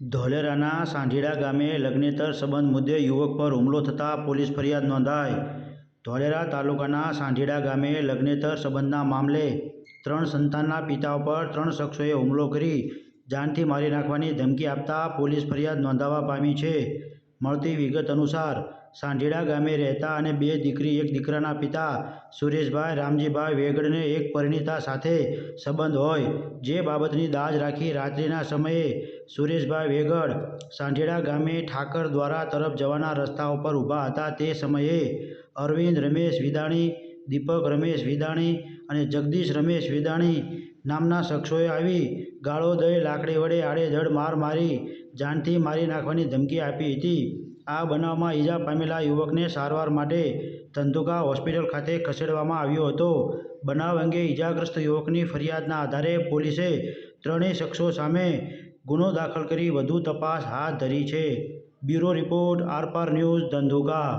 ધોલેરાના સાંઢીડા ગામે લગ્નેતર સંબંધ મુદ્દે યુવક પર હુમલો થતાં પોલીસ ફરિયાદ નોંધાઈ. ધોલેરા તાલુકાના સાંઢીડા ગામે લગ્નેતર સંબંધના મામલે ત્રણ સંતાનના પિતા ઉપર ત્રણ શખ્સોએ હુમલો કરી જાનથી મારી નાખવાની ધમકી આપતા પોલીસ ફરિયાદ નોંધાવા પામી છે. મળતી વિગત અનુસાર સાંઢીડા ગામે રહેતા અને બે દીકરી, એક દીકરાના પિતા સુરેશભાઈ, રામજીભાઈ વેગડને એક પરિણીતા સાથે સંબંધ હોય. જે બાબતની દાજ રાખી રાત્રિના સમયે સુરેશભાઈ વેગડ સાંઢીડા ગામે ઠાકર દ્વારા તરફ જવાના રસ્તા ઉપર ઊભા હતા. તે સમયે અરવિંદ, રમેશ વિદાણી, દીપક, રમેશ વિદાણી અને જગદીશ, રમેશ વિદાણી નામના શખ્સોએ આવી ગાળો દઈ લાકડી વડે આડેધડ માર મારી, જાનથી મારી નાખવાની ધમકી આપી હતી. આ બનાવમાં ઈજા પામેલા યુવકને સારવાર માટે ધંધુકા હોસ્પિટલ ખાતે ખસેડવામાં આવ્યો હતો. બનાવ અંગે ઈજાગ્રસ્ત યુવકની ફરિયાદના આધારે પોલીસે ત્રણેય શખ્સો સામે ગુનો દાખલ કરી વધુ તપાસ હાથ ધરી છે. Bureau report Aarpar news Dhandhuka.